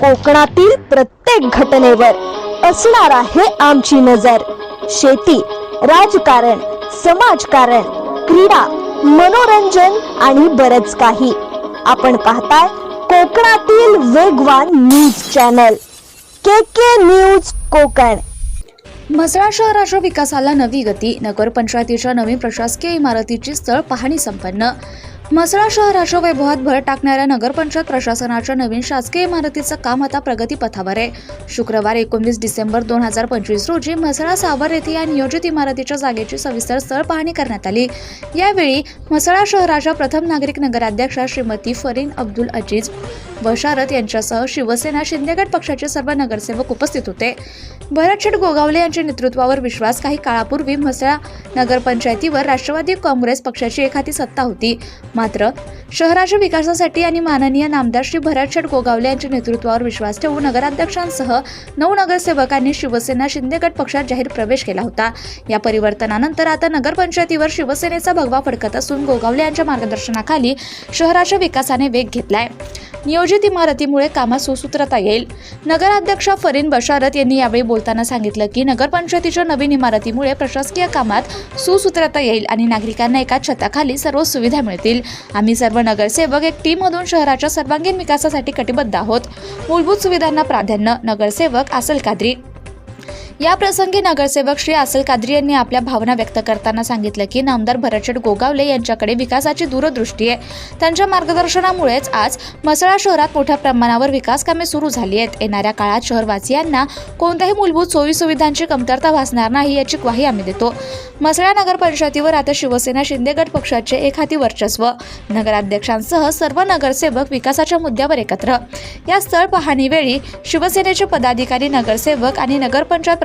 कोकणातील प्रत्येक घटनेवर असणार आहे आमची नजर. शेती राजकारण समाजकारण क्रीडा मनोरंजन आणि बरच काही. आपण पाहताय कोकणातील वेगवान news channel. K K news Konkan. Mhasala शहराच्या विकासाला नवी गती नगरपंचायतीच्या नवीन प्रशासकीय इमारतीची स्थळ पाहणी संपन्न. म्हसळा शहराच्या वैभवात भर टाकणाऱ्या नगरपंचायत प्रशासनाच्या नवीन शासकीय इमारतीचं काम आता प्रगतीपथावर आहे. शुक्रवार एकोणवीस डिसेंबर दोन हजार पंचवीस रोजी म्हसळा सावर येथे या नियोजित इमारतीच्या जागेची सविस्तर स्थळ पाहणी करण्यात आली. यावेळी म्हसळा शहराच्या प्रथम नागरिक नगराध्यक्षा श्रीमती फरीन अब्दुल अजीज बशारत यांच्यासह शिवसेना शिंदेगड पक्षाचे सर्व नगरसेवक उपस्थित होते. भरतशेठ गोगावले यांच्या नेतृत्वावर विश्वास काही काळापूर्वी म्हसळा नगरपंचायतीवर राष्ट्रवादी काँग्रेस पक्षाची एखादी सत्ता होती. मात्र शहराच्या विकासासाठी आणि माननीय नामदार श्री भरतशेठ गोगावले यांच्या नेतृत्वावर विश्वास ठेवून नगराध्यक्षांसह नऊ नगरसेवकांनी शिवसेना शिंदेगड पक्षात जाहीर प्रवेश केला होता. या परिवर्तनानंतर आता नगरपंचायतीवर शिवसेनेचा भगवा फडकत असून गोगावले यांच्या मार्गदर्शनाखाली शहराच्या विकासाने वेग घेतलाय. नियोजित इमारतीमुळे कामात सुसूत्रता येईल. नगराध्यक्ष फरीन बशारत यांनी यावेळी बोलताना सांगितलं की नगरपंचायतीच्या नवीन इमारतीमुळे प्रशासकीय कामात सुसूत्रता येईल आणि नागरिकांना एका छताखाली सर्व सुविधा मिळतील. आम्ही सर्व नगरसेवक एक टीममधून शहराच्या सर्वांगीण विकासासाठी कटिबद्ध आहोत. मूलभूत सुविधांना प्राधान्य नगरसेवक असल कादरी. या प्रसंगी नगरसेवक श्री असल कादरी यांनी आपल्या भावना व्यक्त करताना सांगितलं की नामदार भरतशेठ गोगावले यांच्याकडे विकासाची दूरदृष्टी आहे. त्यांच्या मार्गदर्शनामुळेच आज मसळा शहरात मोठ्या प्रमाणावर विकास कामे सुरू झाली आहेत. येणाऱ्या काळात शहरवासियांना कोणत्याही मूलभूत सोयी सुविधांची कमतरता भासणार नाही याची ग्वाही आम्ही देतो. म्हसळा नगरपंचायतीवर आता शिवसेना शिंदेगड पक्षाचे एक हाती वर्चस्व. नगराध्यक्षांसह सर्व नगरसेवक विकासाच्या मुद्द्यावर एकत्र. या स्थळ पाहणीवेळी शिवसेनेचे पदाधिकारी नगरसेवक आणि नगरपंचायत